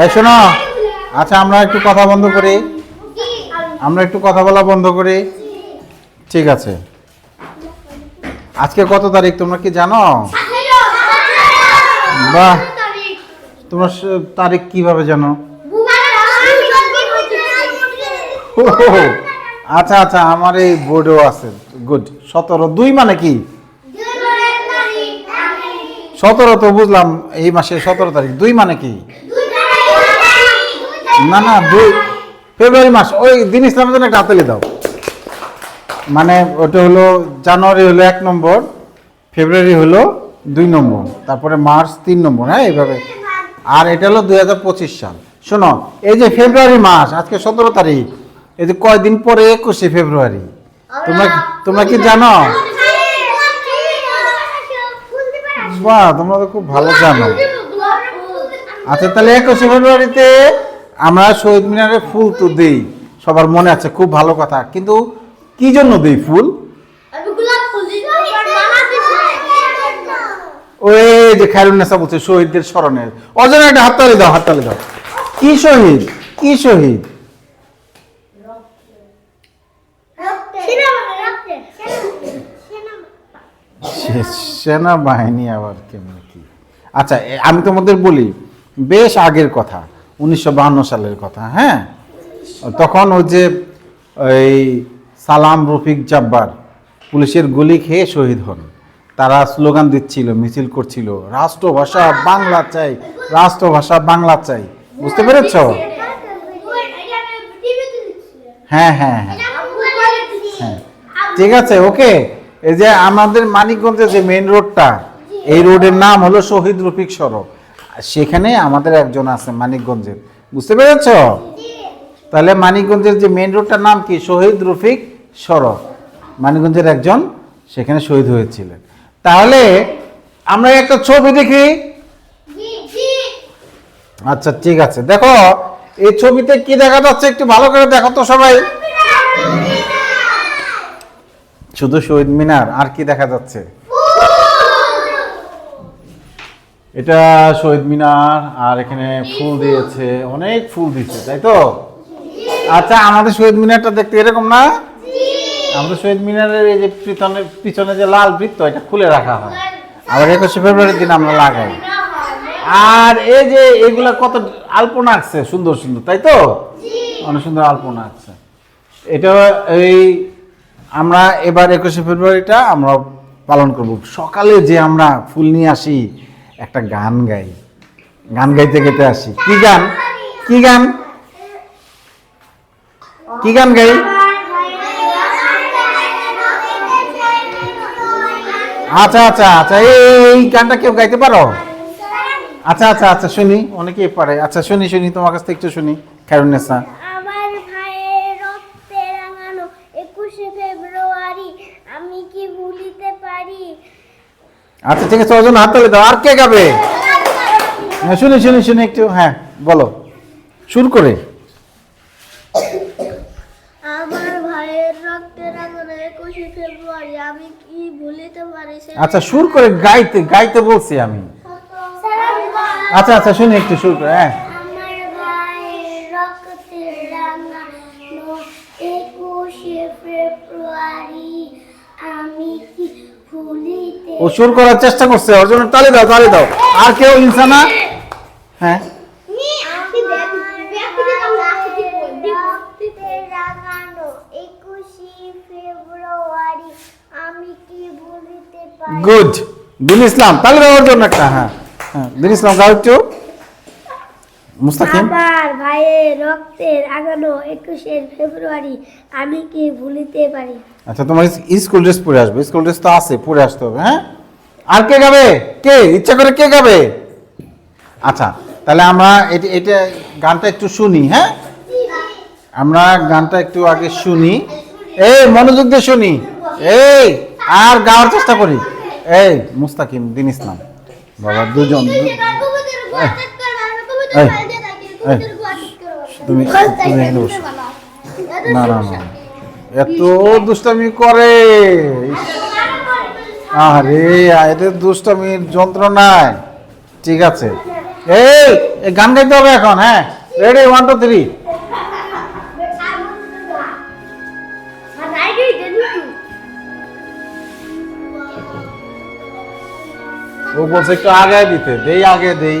এই শোনো। আচ্ছা আমরা একটু কথা বন্ধ করি। আমরা একটু কথা বলা বন্ধ করি। ঠিক আছে। আজকে কত তারিখ, তোমরা কি জানো? বাহ! তোমরা তারিখ কীভাবে জানো? আচ্ছা আচ্ছা আমার এই বোর্ডেও আছে। গুড। সতেরো, দুই মানে কি? সতেরো তো বুঝলাম, এই মাসের সতেরো তারিখ। দুই মানে কি? না না, দুই ফেব্রুয়ারি মাস, ওই দিন ইসলামের জন্য একটা হাতালি দাও। মানে ওটা হলো জানুয়ারি হলো এক নম্বর, ফেব্রুয়ারি হলো দুই নম্বর, তারপরে মার্চ তিন নম্বর হ্যাঁ এইভাবে। আর এটা হলো দুই হাজার পঁচিশ সাল। শোনো, এই যে ফেব্রুয়ারি মাস, আজকে সতেরো তারিখ, এই যে কয়দিন পরে একুশে ফেব্রুয়ারি? তোমরা তোমরা কি জানো? বাহ, তোমরা তো খুব ভালো জানো। আচ্ছা তাহলে একুশে ফেব্রুয়ারিতে আমরা শহীদ মিনারে ফুল তো দেই সবার মনে আছে খুব ভালো কথা। কিন্তু কি জন্য দেই ফুল? ওই যে খায়রুন্নেসা বলছে শহীদদের স্মরণে। অজনা একটা হাততালি দাও হাততালি দাও। কি শহীদ? কি শহীদ? সেনাবাহিনী আবার কেমন কি? আচ্ছা আমি তোমাদের বলি বেশ আগের কথা। উনিশশো সালের কথা হ্যাঁ? তখন ওই যে এই সালাম রফিক জাব্বার পুলিশের গুলি খেয়ে শহীদ হন। তারা স্লোগান দিচ্ছিল, মিছিল করছিল, রাষ্ট্রভাষা বাংলা চাই, রাষ্ট্রভাষা বাংলা চাই। বুঝতে পেরেছ? হ্যাঁ হ্যাঁ হ্যাঁ। হ্যাঁ। ঠিক আছে, ওকে। এই যে আমাদের মানিকগঞ্জের যে মেন রোডটা, এই রোডের নাম হলো শহীদ রফিক সড়ক। সেখানে আমাদের একজন আছে মানিকগঞ্জের। বুঝতে পেরেছ? তাহলে মানিকগঞ্জের যে মেন রোডটার নাম কি? শহীদ রফিক সড়ক। মানিকগঞ্জের একজন সেখানে শহীদ হয়েছিলেন। তাহলে আমরা একটা ছবি দেখি। আচ্ছা ঠিক আছে। দেখো, এই ছবিতে কি দেখা যাচ্ছে? একটু ভালো করে দেখো তো সবাই। শুধু শহীদ মিনার, আর কি দেখা যাচ্ছে? এটা শহীদ মিনার, আর এখানে ফুল দিয়েছে, অনেক ফুল দিচ্ছে তাই তো? আচ্ছা আমাদের শহীদ মিনারটা দেখতে এরকম না? আমাদের শহীদ মিনারের এই যে পিছনে পিছনে যে লাল বৃত্ত, এটা খুলে রাখা হয়। আবার একুশে ফেব্রুয়ারির দিন আমরা লাগাই। আর এই যে এগুলা কত আলপনা আঁকছে, সুন্দর সুন্দর, তাই তো? অনেক সুন্দর আলপনা আঁকছে। এটা এই আমরা এবার একুশে ফেব্রুয়ারিটা আমরা পালন করব। সকালে যে আমরা ফুল নিয়ে আসি একটা গান গাই। গান গাইতে গাইতে আসি। কি গান? কি গান? কি গান গাই? আচ্ছা আচ্ছা আচ্ছা এই- গানটা কেউ গাইতে পারো? আচ্ছা আচ্ছা আচ্ছা শুনি, অনেকেই পারে। আচ্ছা শুনি শুনি, তোমার কাছ থেকে একটু শুনি খায়রুন্নেসা আমার ভাইয়ের রক্তে রাঙানো একুশে ফেব্রুয়ারি আমি কি ভুলিতে পারি আচ্ছা ঠিক আছে ওজন হাততালি দাও। আর কে গাবে? হ্যাঁ শুনি শুনি শুনি একটু। হ্যাঁ বলো। শুরু করে। আমার ভাইয়ের রক্তে রাঙানো একুশে ফেব্রুয়ারি আমি কি ভুলিতে পারি আচ্ছা সুর করে গাইতে গাইতে বলছি আমি। আচ্ছা আচ্ছা শুনি একটু শুরু করে হ্যাঁ। ও সুর করার চেষ্টা করছে ওর জন্য তালি দাও তালি দাও। আর কেউ ইনসানা হ্যাঁ। গুড দিন ইসলাম তালি দাও ওর জন্য একটা হ্যাঁ হ্যাঁ। দিন ইসলাম গাও একটু। মুস্তাকিম। আমার ভাইয়ের রক্তের আগানো একুশে ফেব্রুয়ারি আমি কি ভুলিতে পারি? আচ্ছা তোমার স্কুল ড্রেস পরে আসবে স্কুল ড্রেস তো আছে পরে আসতে হবে হ্যাঁ? আর কে গাবে? কে? ইচ্ছা করে কে গাবে? আচ্ছা তাহলে আমরা এটা এটা গানটা একটু শুনি হ্যাঁ? আমরা গানটা একটু আগে শুনি। এই মনোযোগ দিয়ে শুনি। এই আর গাওয়ার চেষ্টা করি। এই মুস্তাকিম দিন ইসলাম। বাবা দুজন। তুমি তুমি না না না। এত দুষ্টামি করে। আরে এদের দুষ্টামির যন্ত্রণায়। ঠিক আছে। এই গান গাইতে হবে এখন হ্যাঁ? রেডি ওয়ান টু থ্রি ও বলছে একটু আগে দিতে। দেই, আগে দেই।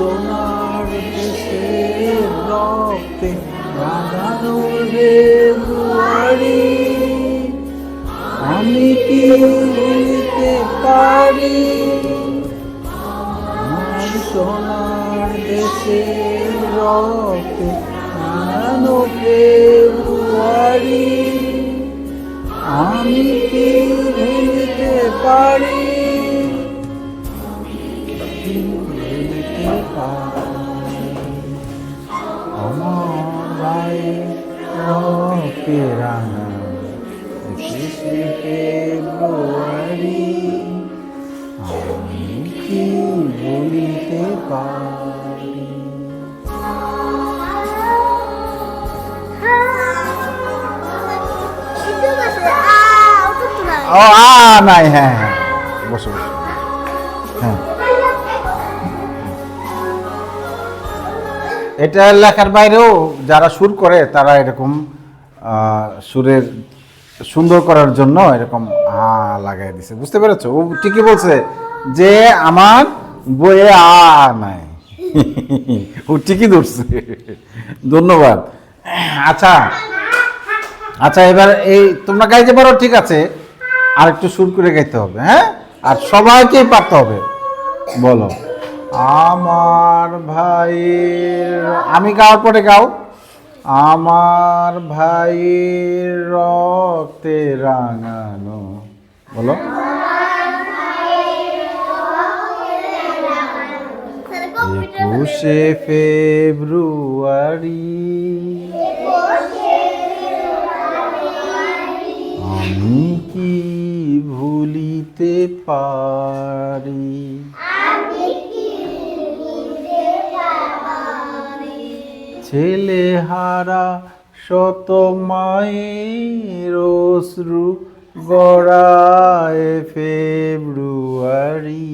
সোনার দেশের রক্তে রাঙানো রে আমি কি বলতে পারি? আমার সোনার দেশের রক্তে ফেব্রুয়ারি আমি ও, আ, নাই হ্যাঁ হ্যাঁ বসো বসো। হ্যাঁ। এটা লেখার বাইরেও যারা সুর করে, তারা এরকম সুরের, সুন্দর করার জন্য এরকম, আ, লাগাই দিছে। বুঝতে পেরেছ? ও ঠিকই বলছে যে, আমার বইয়ে আ নাই। ও ঠিকই ধরছে। ধন্যবাদ। আচ্ছা আচ্ছা এবার এই তোমরা গাইতে পারো, ঠিক আছে। আর একটু সুর করে গাইতে হবে হ্যাঁ? আর সবাইকেই পারতে হবে। বলো। আমার ভাইয়ের, আমি গাওয়ার পরে গাও। আমার ভাইয়ের রক্তে রাঙানো। বলো। একুশে ফেব্রুয়ারি। আমি কি ভুলিতে পারি? ছেলে হারা শত মায়ের অশ্রু গড়ায় ফেব্রুয়ারি।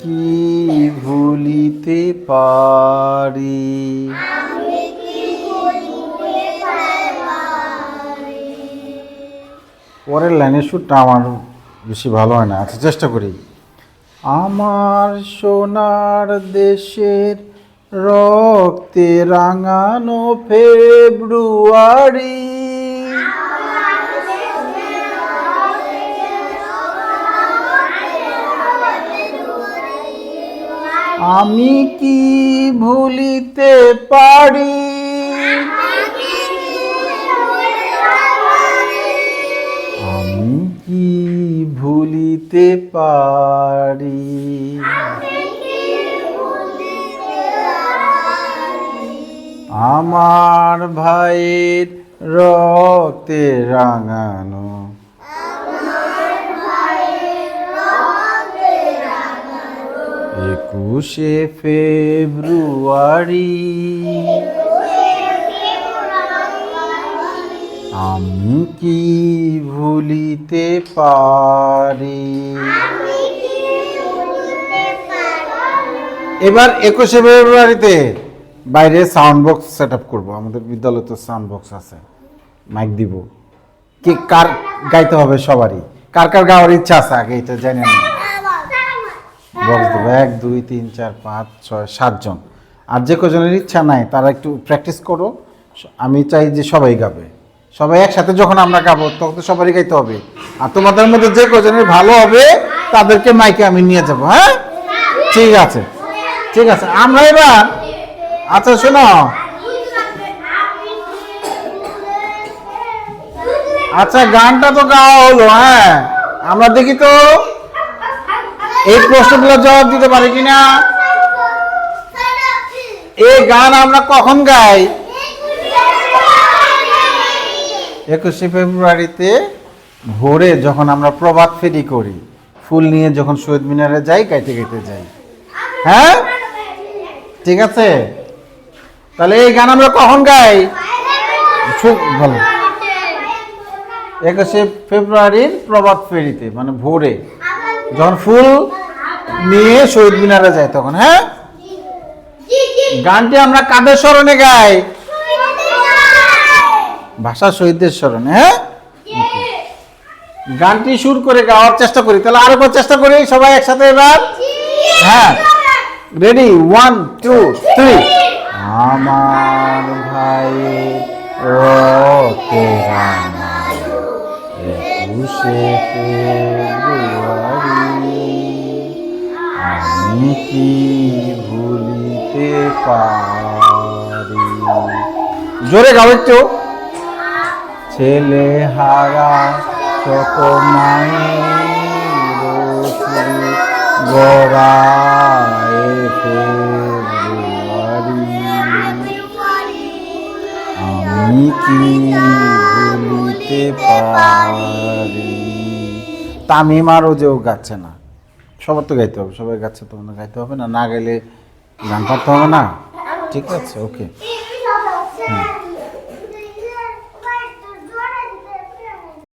কি ভুলিতে পারি? পরের লাইনের সুরটা আমার বেশি ভালো হয় না। আচ্ছা চেষ্টা করি। আমার সোনার দেশের রক্তে রাঙানো ফেব্রুয়ারি আমি কি ভুলিতে পারি? আমি কি ভুলিতে পারি? আমার ভাইয়ের রক্তে রাঙানো একুশে ফেব্রুয়ারি। আমি কি ভুলিতে পারি? এবার একুশে ফেব্রুয়ারিতে বাইরে সাউন্ড বক্স সেট আপ করব। আমাদের বিদ্যালয়ে তো সাউন্ড বক্স আছে। মাইক দিব। কে কার গাইতে হবে সবারই। কার কার গাওয়ার ইচ্ছা আছে? আগে এটা জানি না বক্স দেবো। এক, দুই, তিন, চার, পাঁচ, ছয় সাতজন আর যে কজনের ইচ্ছা নাই, তারা একটু প্র্যাকটিস করো। আমি চাই যে সবাই গাবে। সবাই একসাথে যখন আমরা গাবো, তখন তো সবারই গাইতে হবে। আর তোমাদের মধ্যে যে কজনের ভালো হবে, তাদেরকে মাইকে আমি নিয়ে যাব হ্যাঁ? ঠিক আছে। ঠিক আছে। আমরা এবার আচ্ছা শোনো। আচ্ছা গানটা তো গাওয়া হলো হ্যাঁ? আমরা দেখি তো। এই প্রশ্নগুলোর জবাব দিতে পারি কিনা? এই গান আমরা কখন গাই? একুশে ফেব্রুয়ারিতে ভোরে যখন আমরা প্রভাত ফেরি করি, ফুল নিয়ে যখন শহীদ মিনারে যাই গাইতে গাইতে যাই। হ্যাঁ? ঠিক আছে? তাহলে এই গান আমরা কখন গাই? বলো। একুশে ফেব্রুয়ারির প্রভাত ফেরিতে মানে ভোরে। যখন ফুল নিয়ে শহীদ মিনারে যায় তখন হ্যাঁ? গানটি আমরা কাদের স্মরণে গাই? ভাষা শহীদদের স্মরণে হ্যাঁ? গানটি সুর করে গাওয়ার চেষ্টা করি, তাহলে আরেকবার চেষ্টা করি সবাই একসাথে এবার। হ্যাঁ। রেডি ওয়ান টু থ্রি আমার ভাই ফেব্রুয়ারি আমি কি ভুলিতে পারি? জোরে গাও একটু। ছেলে হারা কত মায়ের গড়ায় ফেব্রুয়ারি। আমি কি ভুলিতে পারি? তামিম আর ও যে ও গাচ্ছে না। সবার তো গাইতে হবে, সবাই গাচ্ছে তো না গাইতে হবে না না গাইলে গান পারতে হবে না। ঠিক আছে ওকে হুম।